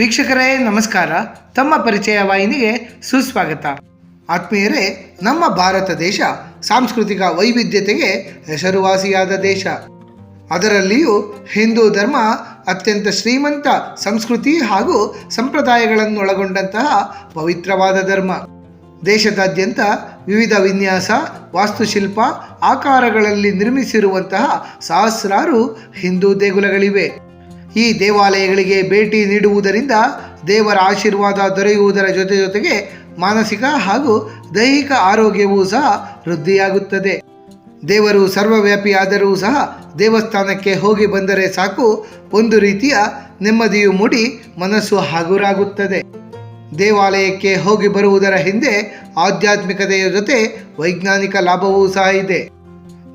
ವೀಕ್ಷಕರೇ, ನಮಸ್ಕಾರ. ತಮ್ಮ ಪರಿಚಯ ವಾಹಿನಿಗೆ ಸುಸ್ವಾಗತ. ಆತ್ಮೀಯರೇ, ನಮ್ಮ ಭಾರತ ದೇಶ ಸಾಂಸ್ಕೃತಿಕ ವೈವಿಧ್ಯತೆಗೆ ಹೆಸರುವಾಸಿಯಾದ ದೇಶ. ಅದರಲ್ಲಿಯೂ ಹಿಂದೂ ಧರ್ಮ ಅತ್ಯಂತ ಶ್ರೀಮಂತ ಸಂಸ್ಕೃತಿ ಹಾಗೂ ಸಂಪ್ರದಾಯಗಳನ್ನೊಳಗೊಂಡಂತಹ ಪವಿತ್ರವಾದ ಧರ್ಮ. ದೇಶದಾದ್ಯಂತ ವಿವಿಧ ವಿನ್ಯಾಸ, ವಾಸ್ತುಶಿಲ್ಪ, ಆಕಾರಗಳಲ್ಲಿ ನಿರ್ಮಿಸಿರುವಂತಹ ಸಹಸ್ರಾರು ಹಿಂದೂ ದೇಗುಲಗಳಿವೆ. ಈ ದೇವಾಲಯಗಳಿಗೆ ಭೇಟಿ ನೀಡುವುದರಿಂದ ದೇವರ ಆಶೀರ್ವಾದ ದೊರೆಯುವುದರ ಜೊತೆ ಜೊತೆಗೆ ಮಾನಸಿಕ ಹಾಗೂ ದೈಹಿಕ ಆರೋಗ್ಯವೂ ಸಹ ವೃದ್ಧಿಯಾಗುತ್ತದೆ. ದೇವರು ಸರ್ವವ್ಯಾಪಿಯಾದರೂ ಸಹ ದೇವಸ್ಥಾನಕ್ಕೆ ಹೋಗಿ ಬಂದರೆ ಸಾಕು. ಒಂದು ರೀತಿಯ ನೆಮ್ಮದಿಯು ಮೂಡಿ ಮನಸ್ಸು ಹಗುರಾಗುತ್ತದೆ. ದೇವಾಲಯಕ್ಕೆ ಹೋಗಿ ಬರುವುದರ ಹಿಂದೆ ಆಧ್ಯಾತ್ಮಿಕತೆಯ ಜೊತೆ ವೈಜ್ಞಾನಿಕ ಲಾಭವೂ ಸಹ ಇದೆ.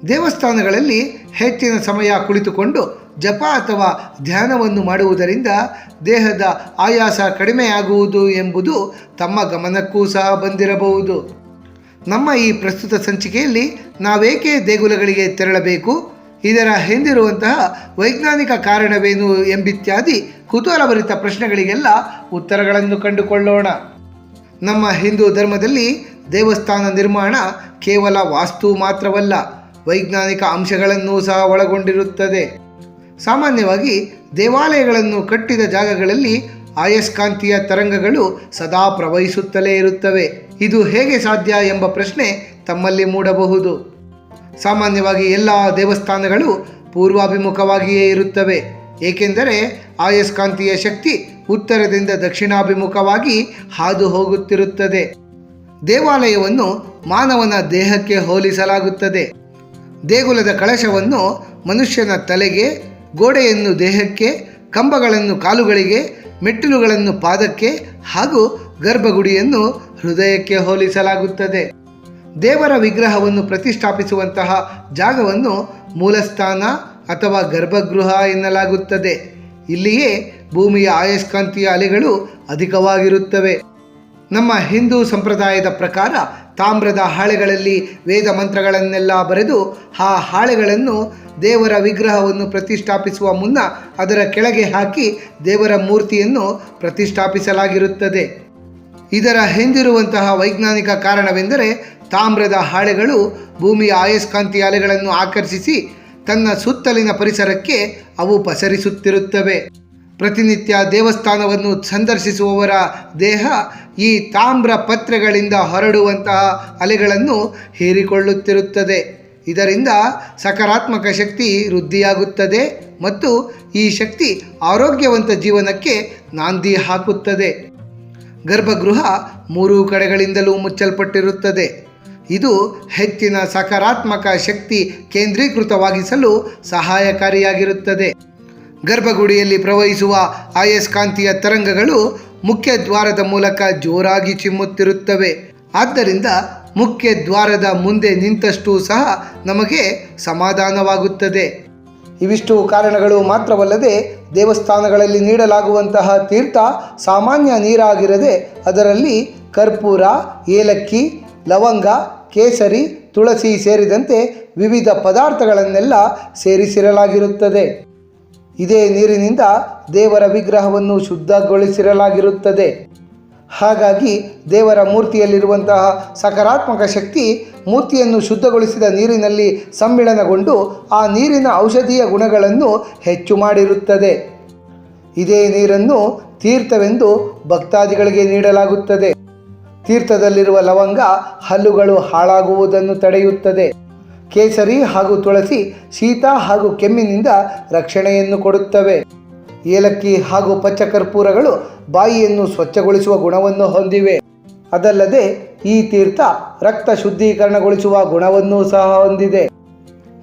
ದೇವಸ್ಥಾನಗಳಲ್ಲಿ ಹೆಚ್ಚಿನ ಸಮಯ ಕುಳಿತುಕೊಂಡು ಜಪ ಅಥವಾ ಧ್ಯಾನವನ್ನು ಮಾಡುವುದರಿಂದ ದೇಹದ ಆಯಾಸ ಕಡಿಮೆಯಾಗುವುದು ಎಂಬುದು ತಮ್ಮ ಗಮನಕ್ಕೂ ಸಹ ಬಂದಿರಬಹುದು. ನಮ್ಮ ಈ ಪ್ರಸ್ತುತ ಸಂಚಿಕೆಯಲ್ಲಿ ನಾವೇಕೆ ದೇಗುಲಗಳಿಗೆ ತೆರಳಬೇಕು, ಇದರ ಹಿಂದಿರುವಂತಹ ವೈಜ್ಞಾನಿಕ ಕಾರಣವೇನು ಎಂಬಿತ್ಯಾದಿ ಕುತೂಹಲಭರಿತ ಪ್ರಶ್ನೆಗಳಿಗೆಲ್ಲ ಉತ್ತರಗಳನ್ನು ಕಂಡುಕೊಳ್ಳೋಣ. ನಮ್ಮ ಹಿಂದೂ ಧರ್ಮದಲ್ಲಿ ದೇವಸ್ಥಾನ ನಿರ್ಮಾಣ ಕೇವಲ ವಾಸ್ತು ಮಾತ್ರವಲ್ಲ, ವೈಜ್ಞಾನಿಕ ಅಂಶಗಳನ್ನೂ ಸಹ ಒಳಗೊಂಡಿರುತ್ತದೆ. ಸಾಮಾನ್ಯವಾಗಿ ದೇವಾಲಯಗಳನ್ನು ಕಟ್ಟಿದ ಜಾಗಗಳಲ್ಲಿ ಆಯಸ್ಕಾಂತೀಯ ತರಂಗಗಳು ಸದಾ ಪ್ರವಹಿಸುತ್ತಲೇ ಇರುತ್ತವೆ. ಇದು ಹೇಗೆ ಸಾಧ್ಯ ಎಂಬ ಪ್ರಶ್ನೆ ತಮ್ಮಲ್ಲಿ ಮೂಡಬಹುದು. ಸಾಮಾನ್ಯವಾಗಿ ಎಲ್ಲ ದೇವಸ್ಥಾನಗಳು ಪೂರ್ವಾಭಿಮುಖವಾಗಿಯೇ ಇರುತ್ತವೆ. ಏಕೆಂದರೆ ಆಯಸ್ಕಾಂತೀಯ ಶಕ್ತಿ ಉತ್ತರದಿಂದ ದಕ್ಷಿಣಾಭಿಮುಖವಾಗಿ ಹಾದು ಹೋಗುತ್ತಿರುತ್ತದೆ ದೇವಾಲಯವನ್ನು ಮಾನವನ ದೇಹಕ್ಕೆ ಹೋಲಿಸಲಾಗುತ್ತದೆ. ದೇಗುಲದ ಕಳಶವನ್ನು ಮನುಷ್ಯನ ತಲೆಗೆ ಗೋಡೆಯನ್ನು ದೇಹಕ್ಕೆ, ಕಂಬಗಳನ್ನು ಕಾಲುಗಳಿಗೆ, ಮೆಟ್ಟಿಲುಗಳನ್ನು ಪಾದಕ್ಕೆ ಹಾಗೂ ಗರ್ಭಗುಡಿಯನ್ನು ಹೃದಯಕ್ಕೆ ಹೋಲಿಸಲಾಗುತ್ತದೆ. ದೇವರ ವಿಗ್ರಹವನ್ನು ಪ್ರತಿಷ್ಠಾಪಿಸುವಂತಹ ಜಾಗವನ್ನು ಮೂಲಸ್ಥಾನ ಅಥವಾ ಗರ್ಭಗೃಹ ಎನ್ನಲಾಗುತ್ತದೆ. ಇಲ್ಲಿಯೇ ಭೂಮಿಯ ಆಯಸ್ಕಾಂತೀಯ ಅಲೆಗಳು ಅಧಿಕವಾಗಿರುತ್ತವೆ. ನಮ್ಮ ಹಿಂದೂ ಸಂಪ್ರದಾಯದ ಪ್ರಕಾರ ತಾಮ್ರದ ಹಾಳೆಗಳಲ್ಲಿ ವೇದ ಮಂತ್ರಗಳನ್ನೆಲ್ಲ ಬರೆದು ಆ ಹಾಳೆಗಳನ್ನು ದೇವರ ವಿಗ್ರಹವನ್ನು ಪ್ರತಿಷ್ಠಾಪಿಸುವ ಮುನ್ನ ಅದರ ಕೆಳಗೆ ಹಾಕಿ ದೇವರ ಮೂರ್ತಿಯನ್ನು ಪ್ರತಿಷ್ಠಾಪಿಸಲಾಗಿರುತ್ತದೆ. ಇದರ ಹಿಂದಿರುವಂತಹ ವೈಜ್ಞಾನಿಕ ಕಾರಣವೆಂದರೆ ತಾಮ್ರದ ಹಾಳೆಗಳು ಭೂಮಿಯ ಆಯಸ್ಕಾಂತಿ ಅಲೆಗಳನ್ನು ಆಕರ್ಷಿಸಿ ತನ್ನ ಸುತ್ತಲಿನ ಪರಿಸರಕ್ಕೆ ಅವು ಪಸರಿಸುತ್ತಿರುತ್ತವೆ. ಪ್ರತಿನಿತ್ಯ ದೇವಸ್ಥಾನವನ್ನು ಸಂದರ್ಶಿಸುವವರ ದೇಹ ಈ ತಾಮ್ರ ಪತ್ರೆಗಳಿಂದ ಹೊರಡುವಂತಹ ಅಲೆಗಳನ್ನು ಹೀರಿಕೊಳ್ಳುತ್ತಿರುತ್ತದೆ. ಇದರಿಂದ ಸಕಾರಾತ್ಮಕ ಶಕ್ತಿ ವೃದ್ಧಿಯಾಗುತ್ತದೆ ಮತ್ತು ಈ ಶಕ್ತಿ ಆರೋಗ್ಯವಂತ ಜೀವನಕ್ಕೆ ನಾಂದಿ ಹಾಕುತ್ತದೆ. ಗರ್ಭಗೃಹ ಮೂರು ಕಡೆಗಳಿಂದಲೂ ಮುಚ್ಚಲ್ಪಟ್ಟಿರುತ್ತದೆ. ಇದು ಹೆಚ್ಚಿನ ಸಕಾರಾತ್ಮಕ ಶಕ್ತಿ ಕೇಂದ್ರೀಕೃತವಾಗಿಸಲು ಸಹಾಯಕಾರಿಯಾಗಿರುತ್ತದೆ. ಗರ್ಭಗುಡಿಯಲ್ಲಿ ಪ್ರವಹಿಸುವ ಆಯಸ್ಕಾಂತೀಯ ತರಂಗಗಳು ಮುಖ್ಯ ದ್ವಾರದ ಮೂಲಕ ಜೋರಾಗಿ ಚಿಮ್ಮುತ್ತಿರುತ್ತವೆ. ಆದ್ದರಿಂದ ಮುಖ್ಯ ದ್ವಾರದ ಮುಂದೆ ನಿಂತಷ್ಟು ಸಹ ನಮಗೆ ಸಮಾಧಾನವಾಗುತ್ತದೆ. ಇವಿಷ್ಟು ಕಾರಣಗಳು ಮಾತ್ರವಲ್ಲದೆ ದೇವಸ್ಥಾನಗಳಲ್ಲಿ ನೀಡಲಾಗುವಂತಹ ತೀರ್ಥ ಸಾಮಾನ್ಯ ನೀರಾಗಿರದೆ ಅದರಲ್ಲಿ ಕರ್ಪೂರ, ಏಲಕ್ಕಿ, ಲವಂಗ, ಕೇಸರಿ, ತುಳಸಿ ಸೇರಿದಂತೆ ವಿವಿಧ ಪದಾರ್ಥಗಳನ್ನೆಲ್ಲ ಸೇರಿಸಿರಲಾಗಿರುತ್ತದೆ. ಇದೇ ನೀರಿನಿಂದ ದೇವರ ವಿಗ್ರಹವನ್ನು ಶುದ್ಧಗೊಳಿಸಿರಲಾಗಿರುತ್ತದೆ. ಹಾಗಾಗಿ ದೇವರ ಮೂರ್ತಿಯಲ್ಲಿರುವಂತಹ ಸಕಾರಾತ್ಮಕ ಶಕ್ತಿ ಮೂರ್ತಿಯನ್ನು ಶುದ್ಧಗೊಳಿಸಿದ ನೀರಿನಲ್ಲಿ ಸಮ್ಮಿಳನಗೊಂಡು ಆ ನೀರಿನ ಔಷಧೀಯ ಗುಣಗಳನ್ನು ಹೆಚ್ಚು ಮಾಡಿರುತ್ತದೆ. ಇದೇ ನೀರನ್ನು ತೀರ್ಥವೆಂದು ಭಕ್ತಾದಿಗಳಿಗೆ ನೀಡಲಾಗುತ್ತದೆ. ತೀರ್ಥದಲ್ಲಿರುವ ಲವಂಗ ಹಲ್ಲುಗಳು ಹಾಳಾಗುವುದನ್ನು ತಡೆಯುತ್ತದೆ. ಕೇಸರಿ ಹಾಗೂ ತುಳಸಿ ಶೀತ ಹಾಗೂ ಕೆಮ್ಮಿನಿಂದ ರಕ್ಷಣೆಯನ್ನು ಕೊಡುತ್ತವೆ. ಏಲಕ್ಕಿ ಹಾಗೂ ಪಚ್ಚಕರ್ಪೂರಗಳು ಬಾಯಿಯನ್ನು ಸ್ವಚ್ಛಗೊಳಿಸುವ ಗುಣವನ್ನು ಹೊಂದಿವೆ. ಅದಲ್ಲದೆ ಈ ತೀರ್ಥ ರಕ್ತ ಶುದ್ಧೀಕರಣಗೊಳಿಸುವ ಗುಣವನ್ನೂ ಸಹ ಹೊಂದಿದೆ.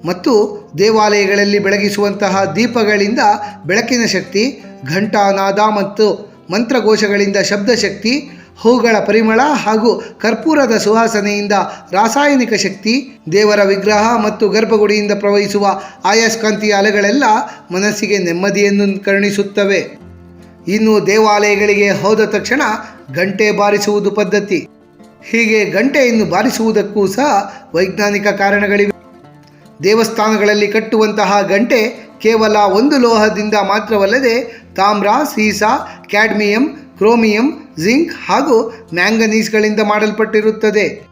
ಮತ್ತು ದೇವಾಲಯಗಳಲ್ಲಿ ಬೆಳಗಿಸುವಂತಹ ದೀಪಗಳಿಂದ ಬೆಳಕಿನ ಶಕ್ತಿ, ಘಂಟಾನಾದ ಮತ್ತು ಮಂತ್ರಘೋಷಗಳಿಂದ ಶಬ್ದಶಕ್ತಿ ಹೂಗಳ ಪರಿಮಳ ಹಾಗೂ ಕರ್ಪೂರದ ಸುವಾಸನೆಯಿಂದ ರಾಸಾಯನಿಕ ಶಕ್ತಿ, ದೇವರ ವಿಗ್ರಹ ಮತ್ತು ಗರ್ಭಗುಡಿಯಿಂದ ಪ್ರವಹಿಸುವ ಆಯಸ್ಕಾಂತೀಯ ಅಲೆಗಳೆಲ್ಲ ಮನಸ್ಸಿಗೆ ನೆಮ್ಮದಿಯನ್ನು ಕರುಣಿಸುತ್ತವೆ. ಇನ್ನು ದೇವಾಲಯಗಳಿಗೆ ಹೋದ ತಕ್ಷಣ ಗಂಟೆ ಬಾರಿಸುವುದು ಪದ್ಧತಿ. ಹೀಗೆ ಗಂಟೆಯನ್ನು ಬಾರಿಸುವುದಕ್ಕೂ ಸಹ ವೈಜ್ಞಾನಿಕ ಕಾರಣಗಳಿವೆ. ದೇವಸ್ಥಾನಗಳಲ್ಲಿ ಕಟ್ಟುವಂತಹ ಗಂಟೆ ಕೇವಲ ಒಂದು ಲೋಹದಿಂದ ಮಾತ್ರವಲ್ಲದೆ ತಾಮ್ರ, ಸೀಸ, ಕ್ಯಾಡ್ಮಿಯಂ ಕ್ರೋಮಿಯಂ, ಜಿಂಕ್ ಹಾಗೂ ಮ್ಯಾಂಗನೀಸ್ಗಳಿಂದ ಮಾಡಲ್ಪಟ್ಟಿರುತ್ತದೆ.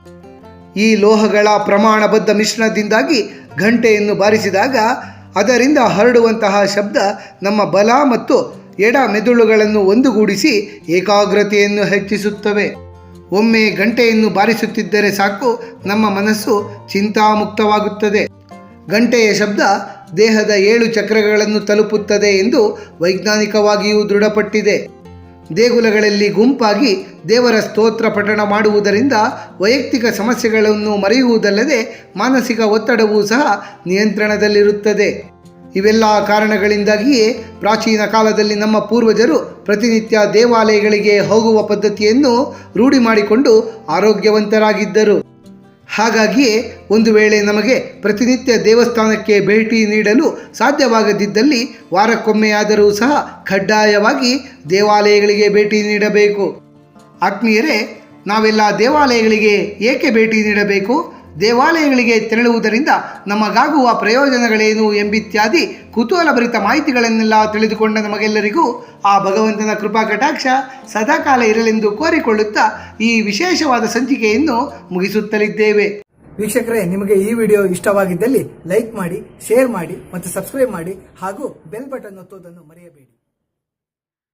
ಈ ಲೋಹಗಳ ಪ್ರಮಾಣಬದ್ಧ ಮಿಶ್ರಣದಿಂದಾಗಿ ಘಂಟೆಯನ್ನು ಬಾರಿಸಿದಾಗ ಅದರಿಂದ ಹರಡುವಂತಹ ಶಬ್ದ ನಮ್ಮ ಬಲ ಮತ್ತು ಎಡ ಮೆದುಳುಗಳನ್ನು ಒಂದುಗೂಡಿಸಿ ಏಕಾಗ್ರತೆಯನ್ನು ಹೆಚ್ಚಿಸುತ್ತವೆ. ಒಮ್ಮೆ ಗಂಟೆಯನ್ನು ಬಾರಿಸುತ್ತಿದ್ದರೆ ಸಾಕು ನಮ್ಮ ಮನಸ್ಸು ಚಿಂತಾಮುಕ್ತವಾಗುತ್ತದೆ. ಗಂಟೆಯ ಶಬ್ದ ದೇಹದ ಏಳು ಚಕ್ರಗಳನ್ನು ತಲುಪುತ್ತದೆ ಎಂದು ವೈಜ್ಞಾನಿಕವಾಗಿಯೂ ದೃಢಪಟ್ಟಿದೆ. ದೇಗುಲಗಳಲ್ಲಿ ಗುಂಪಾಗಿ ದೇವರ ಸ್ತೋತ್ರ ಪಠಣ ಮಾಡುವುದರಿಂದ ವೈಯಕ್ತಿಕ ಸಮಸ್ಯೆಗಳನ್ನು ಮರೆಯುವುದಲ್ಲದೆ ಮಾನಸಿಕ ಒತ್ತಡವೂ ಸಹ ನಿಯಂತ್ರಣದಲ್ಲಿರುತ್ತದೆ. ಇವೆಲ್ಲ ಕಾರಣಗಳಿಂದಾಗಿಯೇ ಪ್ರಾಚೀನ ಕಾಲದಲ್ಲಿ ನಮ್ಮ ಪೂರ್ವಜರು ಪ್ರತಿನಿತ್ಯ ದೇವಾಲಯಗಳಿಗೆ ಹೋಗುವ ಪದ್ಧತಿಯನ್ನು ರೂಢಿ ಮಾಡಿಕೊಂಡು ಆರೋಗ್ಯವಂತರಾಗಿದ್ದರು. ಹಾಗಾಗಿಯೇ ಒಂದು ವೇಳೆ ನಮಗೆ ಪ್ರತಿನಿತ್ಯ ದೇವಸ್ಥಾನಕ್ಕೆ ಭೇಟಿ ನೀಡಲು ಸಾಧ್ಯವಾಗದಿದ್ದಲ್ಲಿ ವಾರಕ್ಕೊಮ್ಮೆಯಾದರೂ ಸಹ ಕಡ್ಡಾಯವಾಗಿ ದೇವಾಲಯಗಳಿಗೆ ಭೇಟಿ ನೀಡಬೇಕು. ಆತ್ಮೀಯರೇ, ನಾವೆಲ್ಲ ದೇವಾಲಯಗಳಿಗೆ ಏಕೆ ಭೇಟಿ ನೀಡಬೇಕು? ದೇವಾಲಯಗಳಿಗೆ ತೆರಳುವುದರಿಂದ ನಮಗಾಗುವ ಪ್ರಯೋಜನಗಳೇನು ಎಂಬಿತ್ಯಾದಿ ಕುತೂಹಲಭರಿತ ಮಾಹಿತಿಗಳನ್ನೆಲ್ಲ ತಿಳಿದುಕೊಂಡ ನಮಗೆಲ್ಲರಿಗೂ ಆ ಭಗವಂತನ ಕೃಪಾ ಕಟಾಕ್ಷ ಸದಾಕಾಲ ಇರಲೆಂದು ಕೋರಿಕೊಳ್ಳುತ್ತಾ ಈ ವಿಶೇಷವಾದ ಸಂಚಿಕೆಯನ್ನು ಮುಗಿಸುತ್ತಲಿದ್ದೇವೆ. ವೀಕ್ಷಕರೇ, ನಿಮಗೆ ಈ ವಿಡಿಯೋ ಇಷ್ಟವಾಗಿದ್ದಲ್ಲಿ ಲೈಕ್ ಮಾಡಿ, ಶೇರ್ ಮಾಡಿ ಮತ್ತು ಸಬ್ಸ್ಕ್ರೈಬ್ ಮಾಡಿ ಹಾಗೂ ಬೆಲ್ ಬಟನ್ ಒತ್ತುವುದನ್ನು ಮರೆಯಬೇಡಿ.